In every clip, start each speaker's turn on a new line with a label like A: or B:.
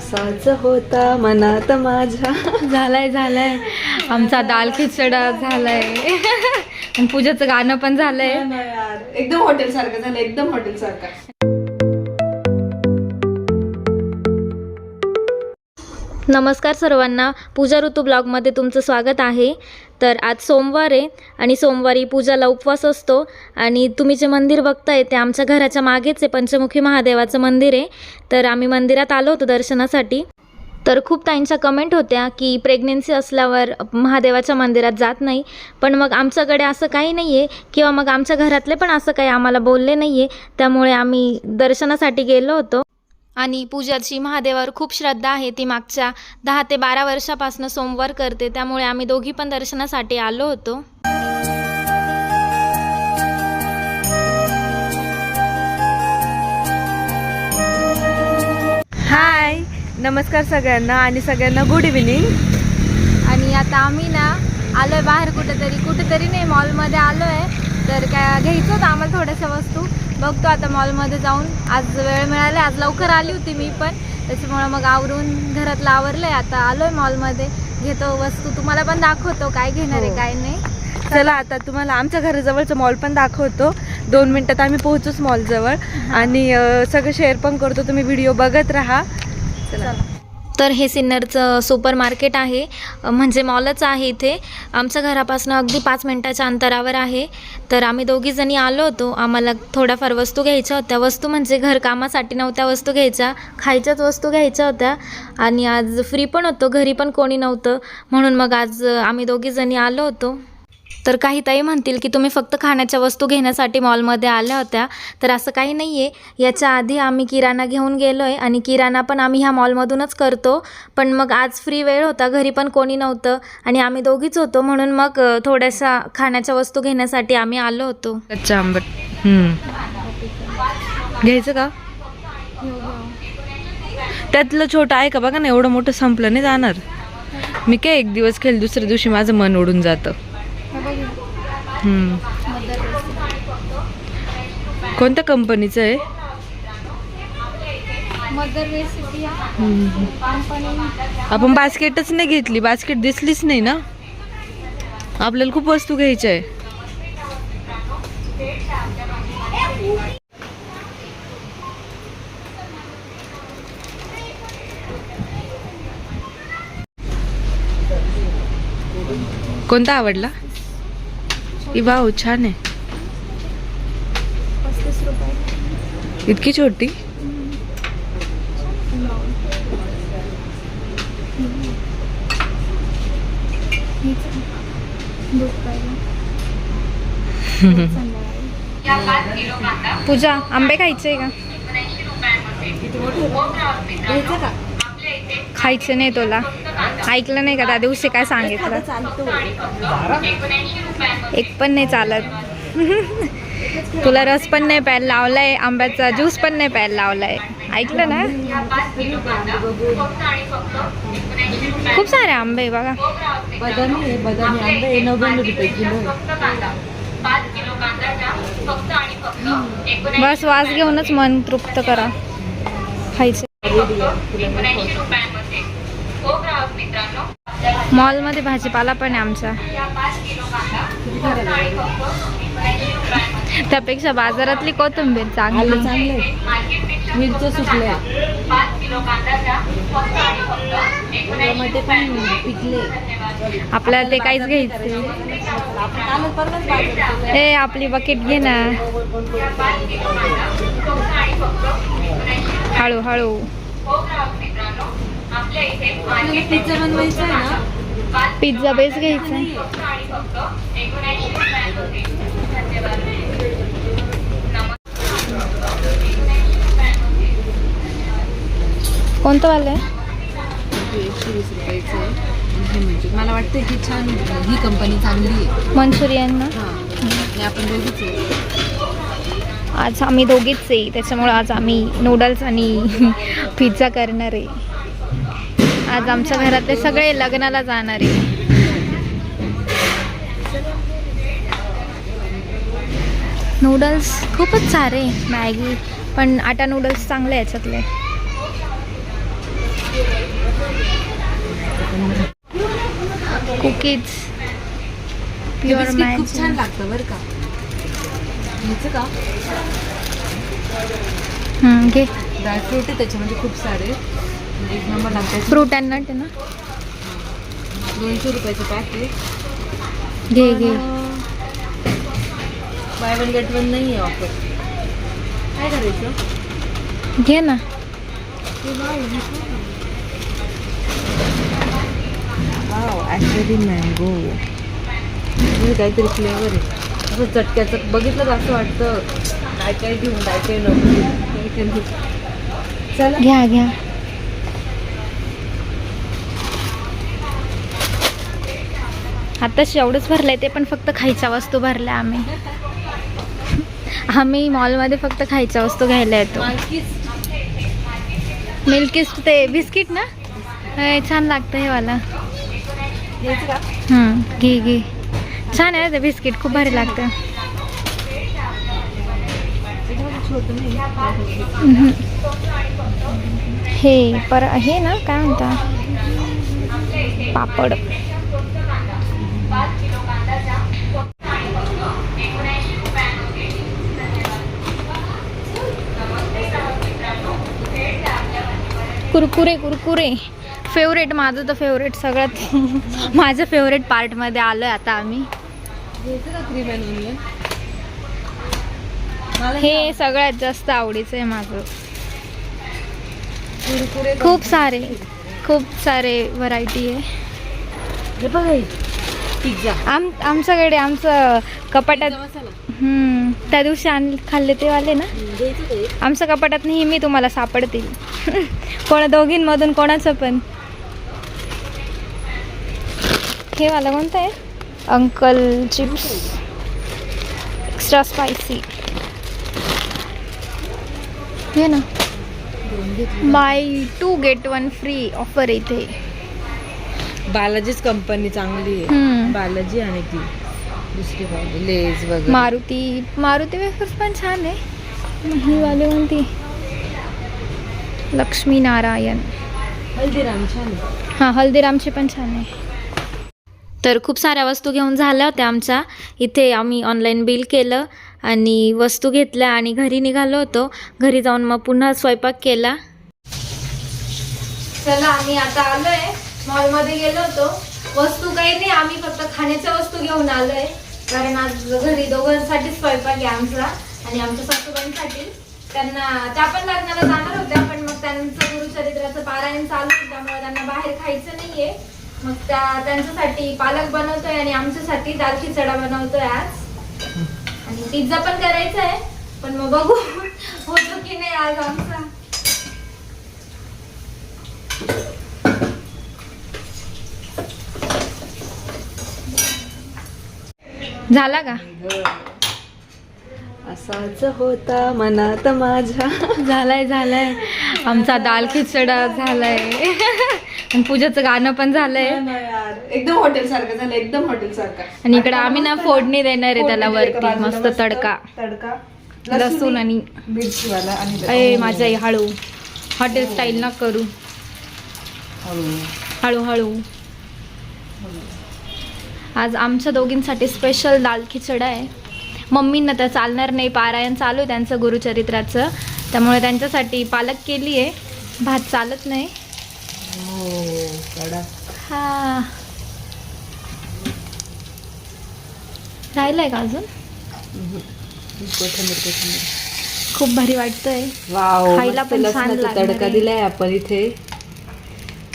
A: असाच होता मनात माझ्या.
B: झालाय झालाय. आमचा दाल खिचडा झालाय. आणि पूजाचं गाणं पण झालंय.
A: एकदम हॉटेल सारखं झालं एकदम हॉटेल सारखं
B: नमस्कार सर्वांना. पूजा ऋतू ब्लॉगमध्ये तुमचं स्वागत आहे. तर आज सोमवार आहे आणि सोमवारी पूजाला उपवास असतो. आणि तुम्ही जे मंदिर बघताय ते आमच्या घराच्या मागेच आहे पंचमुखी महादेवाचं मंदिर आहे. तर आम्ही मंदिरात आलो होतो दर्शनासाठी. तर खूप ताईंच्या कमेंट होत्या की प्रेग्नेन्सी असल्यावर महादेवाच्या मंदिरात जात नाही. पण मग आमच्याकडे असं काही नाही आहे किंवा मग आमच्या घरातले पण असं काही आम्हाला बोलले नाही आहे त्यामुळे आम्ही दर्शनासाठी गेलो होतो. आणि पूजाची महादेवावर खूप श्रद्धा आहे ती मागच्या दहा ते बारा वर्षापासून सोमवार करते त्यामुळे आम्ही दोघी पण दर्शनासाठी आलो होतो.
A: हाय नमस्कार सगळ्यांना आणि सगळ्यांना गुड इव्हिनिंग
B: आणि आता आम्ही ना आलो आहे बाहेर कुठेतरी कुठेतरी नाही मॉलमध्ये आलो आहे तर काय घ्यायचं होतं आम्हाला थोड्याशा वस्तू. बघतो आता मॉलमध्ये जाऊन. आज वेळ मिळाला आज लवकर आली होती मी पण. त्याच्यामुळं मग आवरून घरातलं आवरलं आहे आता आलो आहे मॉलमध्ये. घेतो वस्तू. तुम्हाला पण दाखवतो. काय घेणार आहे
A: हो.
B: काय नाही.
A: चला आता तुम्हाला आमच्या घराजवळचं मॉल पण दाखवतो. दोन मिनिटात आम्ही पोहोचूच मॉल जवळ आणि सगळं शेअर पण करतो. तुम्ही व्हिडिओ बघत राहा. चला.
B: तर हे सिन्नरचं सुपर मार्केट आहे. म्हणजे मॉलच आहे इथे. आमच्या घरापासून अगदी पाच मिनटाच्या अंतरावर आहे. तर आम्ही दोघीजणी आलो होतो. आम्हाला थोड्याफार वस्तू घ्यायच्या होत्या. वस्तू म्हणजे घरकामासाठी नव्हत्या वस्तू घ्यायच्या. खायच्याच वस्तू घ्यायच्या होत्या. आणि आज फ्री पण होतो. घरी पण कोणी नव्हतं. म्हणून मग आज आम्ही दोघीजणी आलो होतो. तर काही ताई म्हणतील की तुम्ही फक्त खाण्याच्या वस्तू घेण्यासाठी मॉलमध्ये आल्या होत्या. तर असं काही नाही आहे याच्या आधी आम्ही किराणा घेऊन गेलो आहे आणि किराणा पण आम्ही ह्या मॉलमधूनच करतो. पण मग आज फ्री वेळ होता. घरी पण कोणी नव्हतं आणि आम्ही दोघीच होतो. म्हणून मग थोड्याशा खाण्याच्या वस्तू घेण्यासाठी आम्ही आलो होतो.
A: कच्चा आंबट. घ्यायचं का? त्यातलं छोटं आहे का? बघा ना एवढं मोठं संपलं नाही जाणार. मी काय एक दिवस खेळ दुसऱ्या दिवशी माझं मन ओढून जातं. कोणत्या कंपनीचं आहे. आपण बास्केटच नाही घेतली. बास्केट दिसलीच नाही ना? आपल्याला खूप वस्तू घ्यायच्या आहे. कोणता आवडला? ई वाव छान आहे. इतकी छोटी?
B: पूजा आंबे खायचे का? खायचं नाही तुला. ऐकलं नाही का त्या दिवशी काय सांगितलं? एक पण नाही चालत. तुला रस पण नाही प्यायला लावलाय आंब्याचा ज्यूस पण नाही प्यायला लावलाय. ऐकलं ना? खूप सारे आंबे बघा. बस वास घेऊनच मन तृप्त करा. खायचं. मॉलमध्ये भाजीपाला पण आहे आमचा. त्यापेक्षा बाजारातली कोथिंबीर चांगली.
A: सुकल्या. पण पिकले
B: आपल्याला ते काहीच घ्यायचं ए आपली बकेट घे ना. हळू हळू
A: पिझ्झा बनवायचा आहे ना?
B: पिझ्झा बेस घ्यायचा. कोणतं वालं आहे?
A: एकशे वीस रुपयाचं आहे मला वाटतं की छान ही कंपनी चांगली आहे.
B: मंचुरियन ना?
A: हां. आपण दोघीच
B: आज आम्ही दोघीच आहे त्याच्यामुळं आज आम्ही नूडल्स आणि पिझ्झा करणार आहे. आज आमच्या घरातले सगळे लग्नाला जाणार आहे. नूडल्स खूपच सारे मॅगी पण आटा नूडल्स चांगले याच्यातले. कुकीज प्युअर
A: मॅगी खूप छान लागतं बरं का. घ्यायचं का?
B: घे.
A: ड्रायफ्रूट आहे त्याच्यामध्ये खूप सारे. एक नंबर लागतात.
B: फ्रूट अँड नट आहे ना?
A: दोनशे रुपयाचं पॅक आहे.
B: घे घे.
A: बाय वन गेट वन नाही आहे ऑफर काय करायचं?
B: घे ना.
A: ॲक्च्युली मँगो म्हणजे काहीतरी फ्लेवर आहे. असं चटक्याचं बघितलं तर असं वाटतं? काय काय घेऊन काय काय नको. चला.
B: घ्या घ्या. आताच एवढंच भरलंय ते पण फक्त खायच्या वस्तू भरल्या आम्ही. आम्ही मॉलमध्ये फक्त खायच्या वस्तू घ्यायला येतो. मिल्किस्ट ते बिस्किट ना? छान लागतं हे वाला. घे घे. छान आहे ते बिस्किट खूप भारी लागतं. हे पर हे ना काय म्हणता? पापड. कुरकुरे कुरकुरे. फेवरेट माझं तर फेवरेट सगळ्यात माझं फेवरेट पार्टमध्ये आलो आहे आता आम्ही. हे सगळ्यात जास्त आवडीचं आहे माझं. खूप सारे खूप सारे व्हरायटी आहे.
A: हे बघा
B: आम आमच्याकडे आमचं कपाटात त्या दिवशी आण खाल्ले ते वाले ना? आमच्या कपाटात नेहमी तुम्हाला सापडतील. कोणा दोघींमधून कोणाचं पण. हे वाला कोणतं आहे? अंकल चिप्स एक्स्ट्रा स्पायसी हे ना. Buy two get one free offer इथे.
A: बालाजीच कंपनी चांगली आहे. बालाजी आणि ती. दुसरी बाजू लेज वगैरे.
B: मारुती मारुती वेफर्स पण छान आहे. ही वाली कोणती? लक्ष्मी नारायण
A: हल्दीराम छान.
B: हां हल्दीरामची पण छान आहे. तर खूप साऱ्या वस्तू घेऊन झाल्या होत्या आमच्या. इथे आम्ही ऑनलाईन बिल केलं आणि वस्तू घेतल्या आणि घरी निघालो होतो. घरी जाऊन मग पुन्हा स्वयंपाक केला. चला आम्ही आता आलोय. मॉलमध्ये गेलो होतो. वस्तू काही नाही आम्ही फक्त खाण्याच्या वस्तू घेऊन आलोय. कारण आज घरी दोघांसाठी स्वयंपाक आहे आमचा आणि आमच्या सासूबाईंसाठी. त्यांना त्या पण लग्नाला जाणार होत्या पण मग त्यांचं गुरुचरित्राचं पारायण चालू त्यामुळे त्यांना बाहेर खायचं नाहीये. मग त्या त्यांच्यासाठी पालक बनवतोय आणि आमच्यासाठी दाल खिचडा बनवतोय आज. आणि पिझ्झा पण करायचा आहे पण मग बघू होतो की नाही आज आमचा. झाला का?
A: असाच होता मनात माझ्या.
B: झालाय झालाय. आमचा दाल खिचडा झालाय. आणि पूजाचं गाणं पण झालंय.
A: एकदम हॉटेल सारखं झालं एकदम हॉटेल सारखं.
B: आणि इकडे आम्ही ना फोडणी देणार आहे त्याला वरती मस्त तडका.
A: तडका.
B: लसूण आणि
A: मिरचीवाला आणि
B: माझ्या आई हळू. हॉटेल स्टाईल ना करू.
A: हळू.
B: हळूहळू. आज आमच्या दोघींसाठी स्पेशल दाल खिचडा आहे. मम्मींना तर चालणार नाही पारायण चालू आहे त्यांचं गुरुचरित्राचं. त्यामुळे त्यांच्यासाठी पालक केली आहे. भात चालत नाही.
A: हो.
B: राहिलंय का अजून?
A: कोथिंबीर कोथिंबीर
B: खूप भारी वाटतंय.
A: वाव
B: खायला
A: मस्त
B: पण छान
A: लसणाचा
B: लागणार
A: तडका
B: आहे.
A: दिलाय आपण इथे.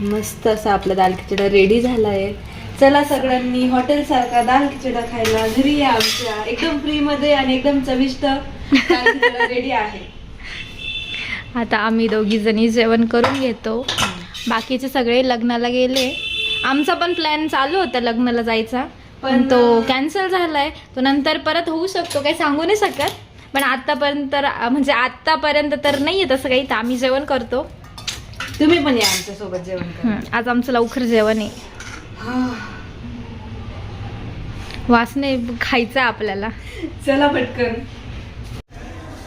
A: मस्त असा आपला दाल खिचडा रेडी झालाय. चला सगळ्यांनी हॉटेल सारखा दाल खिचडा खायला घरी या आमच्या. एकदम फ्री मध्ये आणि एकदम चविष्ट दाल खिचडा रेडी आहे.
B: आता आम्ही दोघी जणी जेवण करून घेतो. बाकीचे सगळे लग्नाला गेले. आमचा पण प्लॅन चालू होता लग्नाला जायचा. पण तो कॅन्सल झालाय. तो नंतर परत होऊ शकतो काही सांगू नाही शकत. पण आतापर्यंत तर म्हणजे आतापर्यंत तर नाहीये तसं काही. तर आम्ही जेवण करतो.
A: तुम्ही पण या आमच्यासोबत जेवण करा.
B: हं, आज आमचं लवकर जेवण आहे. वासने खायचं आहे आपल्याला.
A: चला पटकन.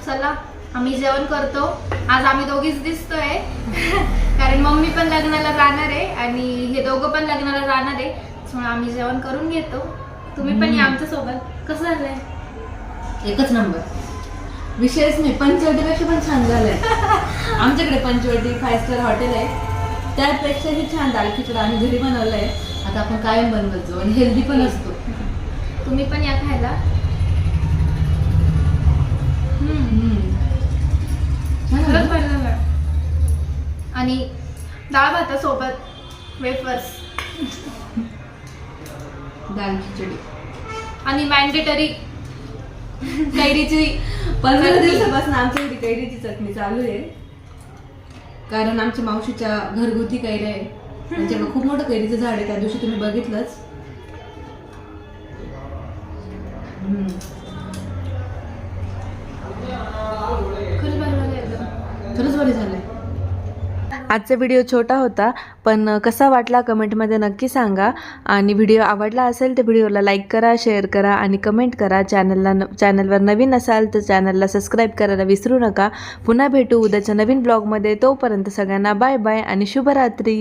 B: चला. आम्ही जेवण करतो. आज आम्ही दोघीच दिसतोय. कारण मम्मी पण लग्नाला जाणार आहे आणि हे दोघं पण लग्नाला जाणार आहे. त्यामुळे आम्ही जेवण करून घेतो. तुम्ही पण या आमच्यासोबत. कसं झालंय?
A: एकच नंबर. विशेष नाही पंचवटीपेक्षा पण छान झालंय. आमच्याकडे पंचवटी फाय स्टार हॉटेल आहे. त्यापेक्षाही छान दाल खिचडा आम्ही घरी बनवलंय. आता आपण कायम बनवत आणि हेल्दी पण असतो.
B: तुम्ही पण या खायला. खरंच
A: ना?
B: भारी झालं. आणि डाळ भातासोबत वेफर्स
A: दाल खिचडी.
B: आणि मॅन्डेटरी कैरीची
A: पंधरा. दिवसापासून आमच्या घरी कैरीची चटणी चालू आहे. कारण आमच्या मावशीच्या घरगुती कैऱ्या आहे त्यांच्याकडे खूप मोठं कैरीचं झाड आहे. त्या दिवशी तुम्ही बघितलंच. हम्म.
B: खरंच भारी झालं एकदम
A: खरंच बरे झालंय आजचा व्हिडिओ छोटा होता पण कसा वाटला कमेंटमध्ये नक्की सांगा. आणि व्हिडिओ आवडला असेल तर व्हिडिओला लाईक करा शेअर करा आणि कमेंट करा. चॅनलला न चॅनलवर नवीन असाल तर चॅनलला सबस्क्राईब करायला विसरू नका. पुन्हा भेटू उद्याच्या नवीन ब्लॉगमध्ये तोपर्यंत सगळ्यांना बाय बाय आणि शुभरात्री.